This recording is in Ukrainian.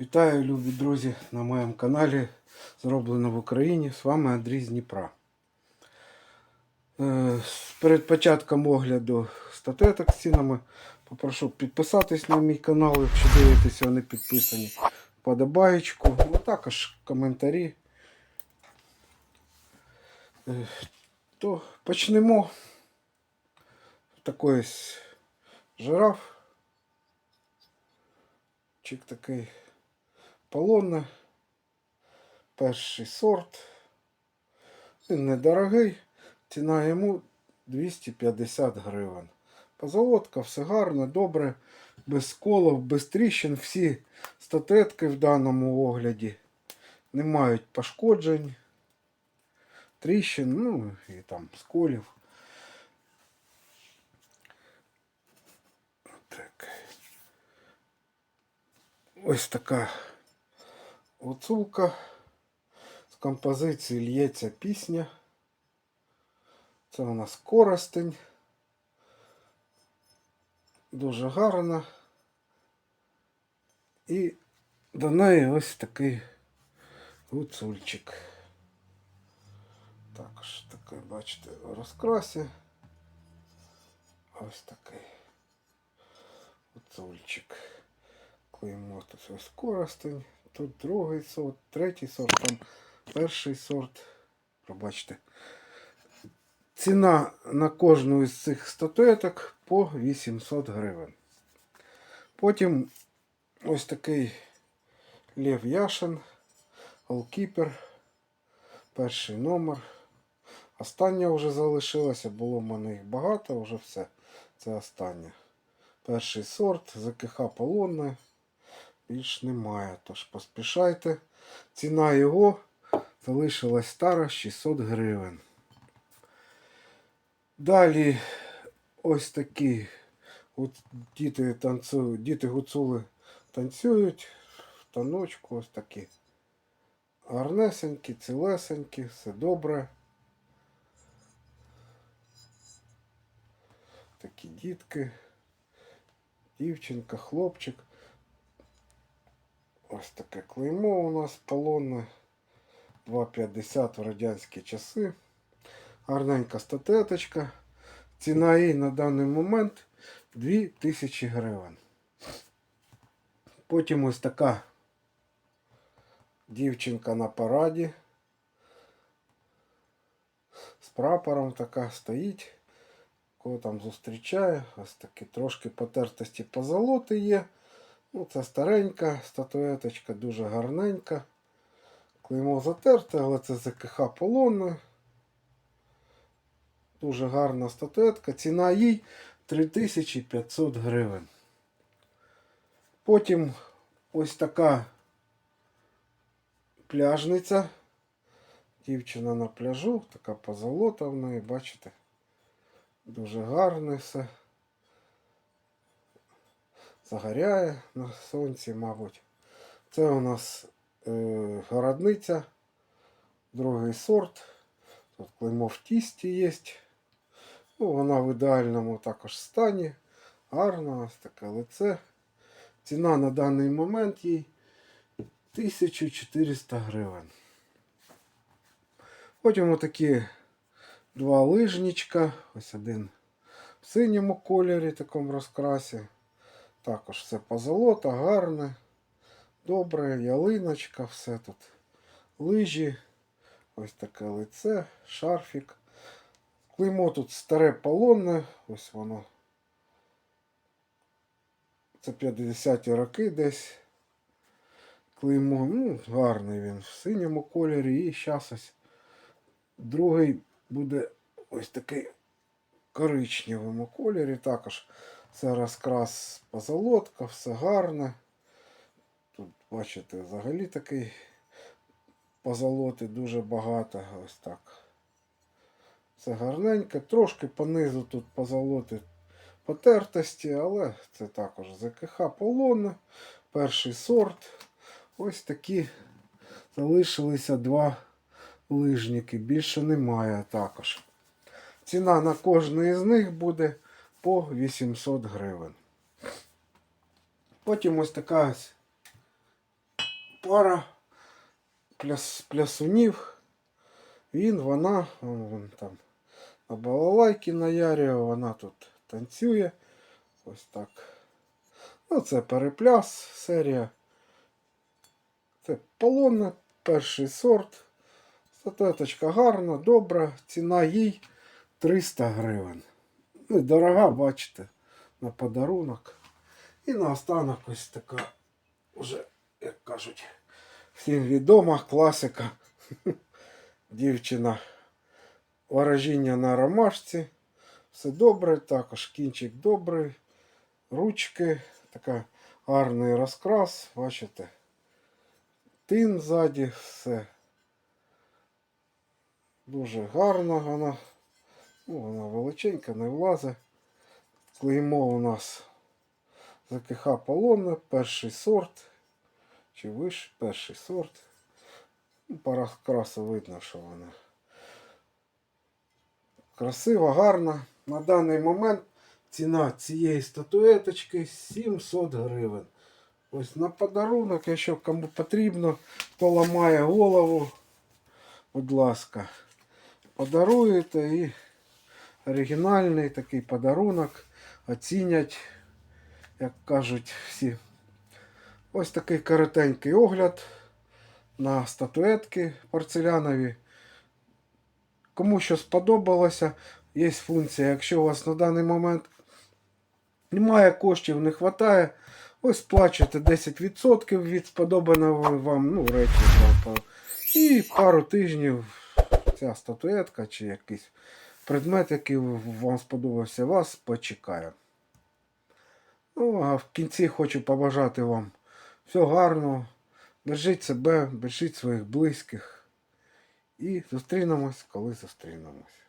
Вітаю, любі друзі, на моєму каналі Зроблено в Україні. З вами Андрій з Дніпра. Е, Перед початком огляду статеток з цінами попрошу підписатись на мій канал, якщо дивитеся, вони підписані. Подобаєчку, а також коментарі. Е, То почнемо. Такий жираф. Чик такий полонне. Перший сорт. Він недорогий. Ціна йому 250 гривень. Позолотка, все гарно, добре, без сколів, без тріщин. Всі статетки в даному огляді не мають пошкоджень, тріщин, ну і там сколів. Ось така гуцулка. З композиції л'ється пісня. Це у нас коростень. Дуже гарна. І до неї ось такий гуцульчик. Також такий, бачите, в розкрасі. Ось такий гуцульчик. Клеймо тут ось коростень. Тут другий сорт, третій сорт, там перший сорт. Пробачте. Ціна на кожну із цих статуеток по 800 гривень. Потім ось такий Лев Яшин, Allkeeper, перший номер. Остання вже залишилася, було в мене їх багато, вже все. Це останнє. Перший сорт, ЗКХ полонне. Більш немає, тож поспішайте. Ціна його залишилась стара 600 гривень. Далі ось такі от діти танцюють, діти гуцули танцюють в таночку, ось такі. Гарнесенькі, цілесенькі, все добре. Такі дітки, дівчинка, хлопчик. Ось таке клеймо у нас полонне. 2,50 в радянські часи. Гарненька статеточка. Ціна її на даний момент 2000 гривень. Потім ось така дівчинка на параді. З прапором така стоїть. Кого там зустрічає. Ось такі трошки потертості позолоти є. Ну, це старенька статуеточка, дуже гарненька. Клеймо затерте, але це ЗКХ полонне. Дуже гарна статуетка. Ціна їй 3500 гривень. Потім ось така пляжниця. Дівчина на пляжу, така позолота в неї, бачите? Дуже гарне все. Загоряє на сонці, мабуть. Це у нас е, городниця, другий сорт. Тут клеймо в тісті є. Ну, вона в ідеальному також стані. Гарна, ось таке лице. Ціна на даний момент їй 1400 гривень. Потім отакі два лижничка. Ось один в синьому кольорі, такому розкрасі. Також все позолота, гарне, добре, ялиночка, все тут. Лижі, ось таке лице, шарфік. Клеймо тут старе полонне, ось воно. Це 50-ті роки десь. Клеймо, ну, гарний він в синьому кольорі. І зараз ось другий буде ось такий коричневому кольорі. Також це розкрас позолотка, все гарне. Тут, бачите, взагалі такий позолоти дуже багато. Ось так. Все гарненько. Трошки понизу тут позолоти потертості, але це також ЗКХ полонне. Перший сорт. Ось такі залишилися два лижники. Більше немає також. Ціна на кожний з них буде по 800 гривень. Потім ось така пара пляс, плясунів. Він, вона, вон, там на балалайки наярює, вона тут танцює. Ось так. Ну, це перепляс серія. Це полонна, перший сорт. Статуеточка гарна, добра, ціна їй 300 гривень. Ну, дорога, бачите, на подарунок. І наостанок ось така, вже, як кажуть, всім відома класика. Дівчина ворожіння на ромашці. Все добре, також кінчик добрий, ручки, така гарний розкрас, бачите. Тин ззаді, все. Дуже гарно вона. Ну, вона величенька, не влазить. Клеймо у нас ЗКХ полонне, перший сорт. Чи виш, перший сорт. Ну, по розкрасу видно, що вона. Красива, гарна. На даний момент ціна цієї статуеточки 700 гривень. Ось на подарунок, якщо кому потрібно, хто ламає голову, будь ласка, подаруєте і оригінальний такий подарунок оцінять, як кажуть всі. Ось такий коротенький огляд на статуетки порцелянові. Кому що сподобалося, є функція. Якщо у вас на даний момент немає коштів, не вистачає, ось сплачуєте 10% від сподобаного вам ну, речі. І пару тижнів ця статуетка чи якийсь предмет, який вам сподобався, вас почекає. Ну, а в кінці хочу побажати вам всього гарного. Бережіть себе, бережіть своїх близьких. І зустрінемось, коли зустрінемось.